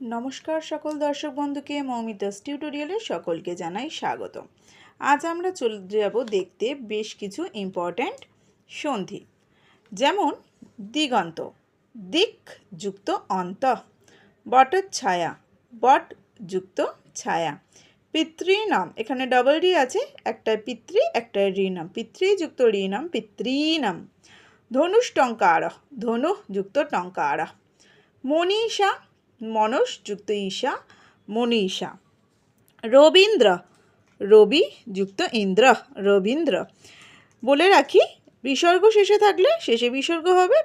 নমস্কার সকল দর্শক বন্ধুকে মৌমিতাস টিউটোরিয়ালে সকলকে জানাই স্বাগত আজ আমরা চলে যাব দেখতে বেশ কিছু ইম্পর্ট্যান্ট সন্ধি, যেমন দিগন্ত দিক যুক্ত অন্ত বটের ছায়া বট যুক্ত ছায়া পিতৃনাম এখানে ডবল ডি আছে, একটা পিতৃ, একটা ঋনাম পিতৃযুক্ত ঋনাম পিতৃনাম ধনুষ্টঙ্কার ধনু যুক্ত টঙ্কার। মনীষা মনস, যুক্ত ঈশা মনীষা রবীন্দ্র, রবি, যুক্ত ইন্দ্র, রবীন্দ্র। বলে রাখি, বিসর্গ শেষে থাকলে শেষে বিসর্গ হবে,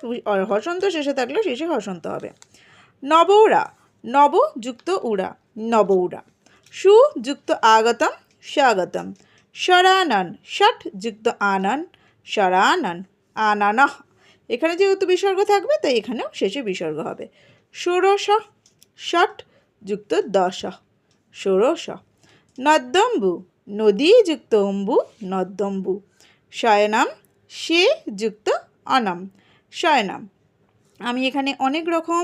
হসন্ত শেষে থাকলে শেষে হসন্ত হবে। নবৌরা, নব যুক্ত উড়া, নবৌরা। সু যুক্ত আগতম, স্বাগতম। শরানন ষট যুক্ত আনন শরানন আনানহ। এখানে যেহেতু বিসর্গ থাকবে, তাই এখানেও শেষে বিসর্গ হবে। ষোড়শ ষট যুক্ত দশ। ষোড়শ। নদ্যম্বু, নদী যুক্ত অম্বু, নদ্যম্বু। শয়নাম, সে যুক্ত অনাম। শয়নাম। আমি এখানে অনেক রকম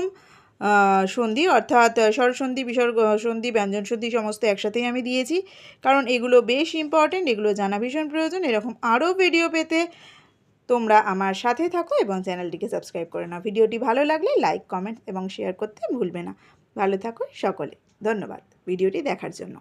সন্ধি অর্থাৎ স্বরসন্ধি, বিসর্গ, সন্ধি, ব্যঞ্জন সন্ধি সমস্ত একসাথেই আমি দিয়েছি। কারণ এগুলো বেশ ইম্পর্ট্যান্ট এগুলো জানা ভীষণ প্রয়োজন। এরকম আরও ভিডিও পেতে তোমরা আমার সাথে থাকো এবং চ্যানেলটিকে সাবস্ক্রাইব করে নাও। ভিডিওটি ভালো লাগলে লাইক কমেন্ট এবং শেয়ার করতে ভুলবে না। ভালো থাকো সকলে। ধন্যবাদ। ভিডিওটি দেখার জন্য।